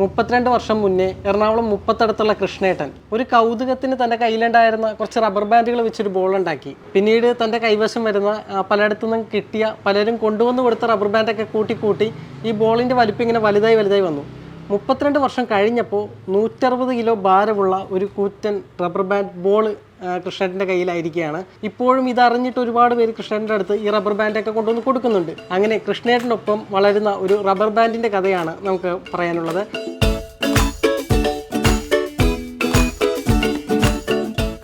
മുപ്പത്തിരണ്ട് വർഷം മുന്നേ എറണാകുളം മുപ്പത്തടുത്തുള്ള കൃഷ്ണേട്ടൻ ഒരു കൗതുകത്തിന് തന്റെ കയ്യിലുണ്ടായിരുന്ന കുറച്ച് റബ്ബർ ബാൻഡുകൾ വെച്ചൊരു ബോൾ ഉണ്ടാക്കി. പിന്നീട് തന്റെ കൈവശം വരുന്ന പലയിടത്തു നിന്നും കിട്ടിയ പലരും കൊണ്ടുവന്ന് കൊടുത്ത റബ്ബർ ബാൻഡൊക്കെ കൂട്ടി കൂട്ടി ഈ ബോളിന്റെ വലിപ്പം ഇങ്ങനെ വലുതായി വലുതായി വന്നു. മുപ്പത്തിരണ്ട് വർഷം കഴിഞ്ഞപ്പോൾ നൂറ്ററുപത് കിലോ ഭാരമുള്ള ഒരു കൂറ്റൻ റബ്ബർ ബാൻഡ് ബോൾ കൃഷ്ണേട്ടന്റെ കയ്യിലായിരിക്കുകയാണ്. ഇപ്പോഴും ഇതറിഞ്ഞിട്ട് ഒരുപാട് പേര് കൃഷ്ണന്റെ അടുത്ത് ഈ റബ്ബർ ബാൻഡൊക്കെ കൊണ്ടുവന്ന് കൊടുക്കുന്നുണ്ട്. അങ്ങനെ കൃഷ്ണേട്ടനൊപ്പം വളരുന്ന ഒരു റബ്ബർ ബാൻഡിന്റെ കഥയാണ് നമുക്ക് പറയാനുള്ളത്.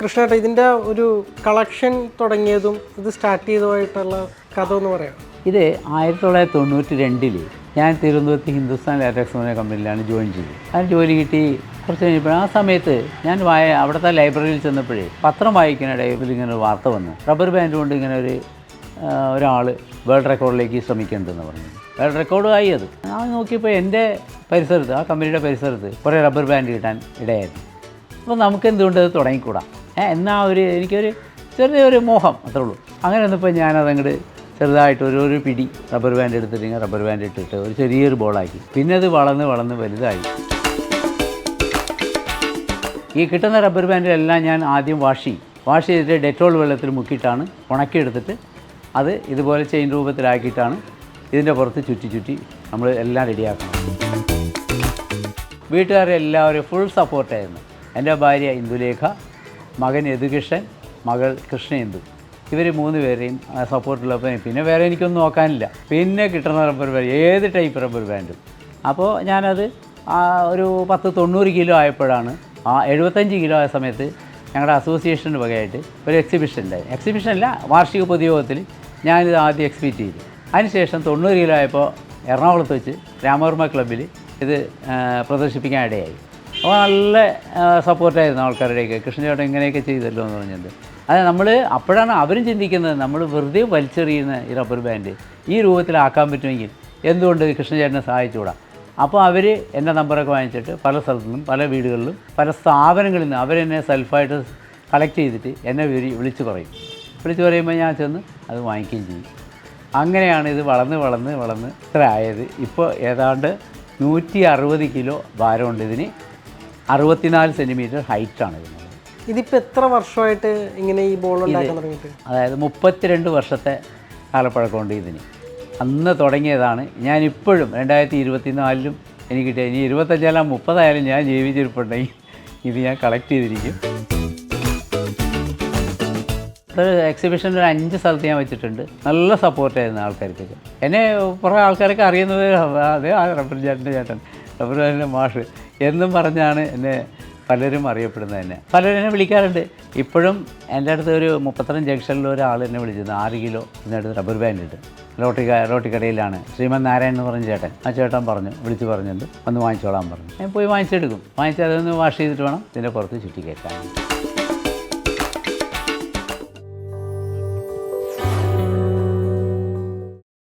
കൃഷ്ണേട്ട ഇതിന്റെ ഒരു കളക്ഷൻ തുടങ്ങിയതും ഇത് സ്റ്റാർട്ട് ചെയ്തതുമായിട്ടുള്ള കഥ എന്ന് പറയാം. ഇത് ആയിരത്തി തൊള്ളായിരത്തി തൊണ്ണൂറ്റി രണ്ടിൽ ഞാൻ തിരുവനന്തപുരത്ത് ഹിന്ദുസ്ഥാൻ ലാറ്റക്സ് എന്ന കമ്പനിയിലാണ് ജോയിൻ ചെയ്തത്. അതിന് ജോലി കിട്ടി കുറച്ച് കഴിഞ്ഞപ്പോൾ ആ സമയത്ത് ഞാൻ വായ അവിടുത്തെ ലൈബ്രറിയിൽ ചെന്നപ്പോഴേ പത്രം വായിക്കാനിടയിൽ ഇങ്ങനെ ഒരു വാർത്ത വന്നു. റബ്ബർ ബാൻഡ് കൊണ്ട് ഇങ്ങനെ ഒരു ഒരാൾ വേൾഡ് റെക്കോർഡിലേക്ക് ശ്രമിക്കേണ്ടതെന്ന് പറഞ്ഞു. വേൾഡ് റെക്കോർഡുമായി അത്. ഞാൻ നോക്കിയപ്പോൾ എന്റെ പരിസരത്ത് ആ കമ്പനിയുടെ പരിസരത്ത് കുറേ റബ്ബർ ബാൻഡ് കിട്ടാൻ ഇടയായിരുന്നു. അപ്പോൾ നമുക്ക് എന്തുകൊണ്ട് അത് തുടങ്ങിക്കൂടാ? ഏ എന്നാ ഒരു എനിക്കൊരു ചെറിയൊരു മോഹം അത്രേ ഉള്ളൂ. അങ്ങനെ വന്നപ്പോൾ ഞാനതങ്ങോട്ട് ചെറുതായിട്ട് ഒരു ഒരു പിടി റബ്ബർ ബാൻഡ് എടുത്തിട്ട് റബ്ബർ ബാൻഡ് ഇട്ടിട്ട് ഒരു ചെറിയൊരു ബോളാക്കി പിന്നെ അത് വളർന്ന് വളർന്ന് വലുതായി. ഈ കിട്ടുന്ന റബ്ബർ ബാൻഡിലെല്ലാം ഞാൻ ആദ്യം വാഷ് ചെയ്യും. വാഷ് ചെയ്തിട്ട് ഡെറ്റോൾ വെള്ളത്തിൽ മുക്കിയിട്ടാണ് ഉണക്കിയെടുത്തിട്ട് അത് ഇതുപോലെ ചെയിൻ രൂപത്തിലാക്കിയിട്ടാണ് ഇതിന്റെ പുറത്ത് ചുറ്റി ചുറ്റി നമ്മൾ എല്ലാം റെഡിയാക്കണം വീട്ടുകാരെല്ലാവരും ഫുൾ സപ്പോർട്ടായിരുന്നു എന്റെ ഭാര്യ ഇന്ദുലേഖ മകൻ എഡ്യൂക്കേഷൻ മകൾ കൃഷ്ണേന്ദു. ഇവർ മൂന്ന് പേരെയും സപ്പോർട്ടുള്ളപ്പോൾ പിന്നെ വേറെ എനിക്കൊന്നും നോക്കാനില്ല. പിന്നെ കിട്ടുന്ന റബ്ബർ ബാൻഡ് ഏത് ടൈപ്പ് റബ്ബർ ബാൻഡും അപ്പോൾ ഞാനത് ഒരു പത്ത് തൊണ്ണൂറ് കിലോ ആയപ്പോഴാണ് ആ എഴുപത്തഞ്ച് കിലോ ആയ സമയത്ത് ഞങ്ങളുടെ അസോസിയേഷന്റെ വകയായിട്ട് ഒരു എക്സിബിഷൻ ഉണ്ടായി എക്സിബിഷൻ അല്ല വാർഷിക പൊതുയോഗത്തിൽ ഞാനിത് ആദ്യം എക്സിബിറ്റ് ചെയ്തു. അതിനുശേഷം തൊണ്ണൂറ് കിലോ ആയപ്പോൾ എറണാകുളത്ത് വെച്ച് രാമവർമ്മ ക്ലബ്ബിൽ ഇത് പ്രദർശിപ്പിക്കാൻ ഇടയായി. അപ്പോൾ നല്ല സപ്പോർട്ടായിരുന്നു ആൾക്കാരുടെയൊക്കെ. കൃഷ്ണചേട്ടൻ ഇങ്ങനെയൊക്കെ ചെയ്തല്ലോ എന്ന് പറഞ്ഞത് അതെ നമ്മൾ അപ്പോഴാണ് അവരും ചിന്തിക്കുന്നത് നമ്മൾ വെറുതെ വലിച്ചെറിയുന്ന ഈ റബ്ബർ ബാൻഡ് ഈ രൂപത്തിലാക്കാൻ പറ്റുമെങ്കിൽ എന്തുകൊണ്ട് കൃഷ്ണചേട്ടനെ സഹായിച്ചുകൂടാ? അപ്പോൾ അവർ എന്റെ നമ്പറൊക്കെ വാങ്ങിച്ചിട്ട് പല സ്ഥലത്തു നിന്നും പല വീടുകളിലും പല സ്ഥാപനങ്ങളിൽ നിന്ന് അവരെന്നെ സെൽഫായിട്ട് കളക്ട് ചെയ്തിട്ട് എന്നെ വിളി വിളിച്ച് പറയും. വിളിച്ച് പറയുമ്പോൾ ഞാൻ ചെന്ന് അത് വാങ്ങിക്കുകയും ചെയ്യും. അങ്ങനെയാണ് ഇത് വളർന്ന് വളർന്ന് വളർന്ന് ഇത്ര ആയത്. ഇപ്പോൾ ഏതാണ്ട് നൂറ്റി അറുപത് കിലോ ഭാരമുണ്ട് ഇതിന്. അറുപത്തിനാല് സെന്റിമീറ്റർ ഹൈറ്റാണ് ഇതിന് ഇതിപ്പോൾ എത്ര വർഷമായിട്ട് ഇങ്ങനെ ഈ ബോൾ ഉണ്ടാക്കാൻ തുടങ്ങിയിട്ട്? അതായത് മുപ്പത്തിരണ്ട് വർഷത്തെ കാലപ്പഴക്കമുണ്ട് ഇതിന്. അന്ന് തുടങ്ങിയതാണ്. ഞാനിപ്പോഴും രണ്ടായിരത്തി ഇരുപത്തി നാലിലും എനിക്ക് കിട്ടിയ ഇനി ഇരുപത്തഞ്ചാലും മുപ്പതായാലും ഞാൻ ജീവിച്ചിരിപ്പുണ്ടെങ്കിൽ ഇത് ഞാൻ കളക്ട് ചെയ്തിരിക്കും. എക്സിബിഷന്റെ ഒരു അഞ്ച് സ്ഥലത്ത് ഞാൻ വെച്ചിട്ടുണ്ട്. നല്ല സപ്പോർട്ടായിരുന്നു ആൾക്കാർക്കൊക്കെ. എന്നെ കുറേ ആൾക്കാരൊക്കെ അറിയുന്നത് അതേ ആ റബ്ബർ ചേട്ടന്റെ ചേട്ടൻ റബ്ബർ ചേട്ടന്റെ മാഷ്. എന്നും പറഞ്ഞാണ് എന്നെ പലരും അറിയപ്പെടുന്നത് തന്നെ പലരും എന്നെ വിളിക്കാറുണ്ട്. ഇപ്പോഴും എന്റെ അടുത്ത് ഒരു മുപ്പത്തരം ജംഗ്ഷനിൽ ഒരാൾ എന്നെ വിളിച്ചിരുന്നു. ആറ് കിലോ എന്റെ അടുത്ത് റബ്ബർ ബാൻഡ് ഉണ്ട് റോട്ടി റോട്ടി കടയിലാണ് ശ്രീമൻ നാരായണൻ എന്ന് പറഞ്ഞ ചേട്ടൻ. ആ ചേട്ടൻ പറഞ്ഞു വിളിച്ച് പറഞ്ഞിട്ട് ഒന്ന് വാങ്ങിച്ചോളാൻ പറഞ്ഞു. ഞാൻ പോയി വാങ്ങിച്ചെടുക്കും. വാങ്ങിച്ച് അതൊന്ന് വാഷ് ചെയ്തിട്ട് വേണം ഇതിന്റെ പുറത്ത് ചുറ്റി കയറ്റാൻ.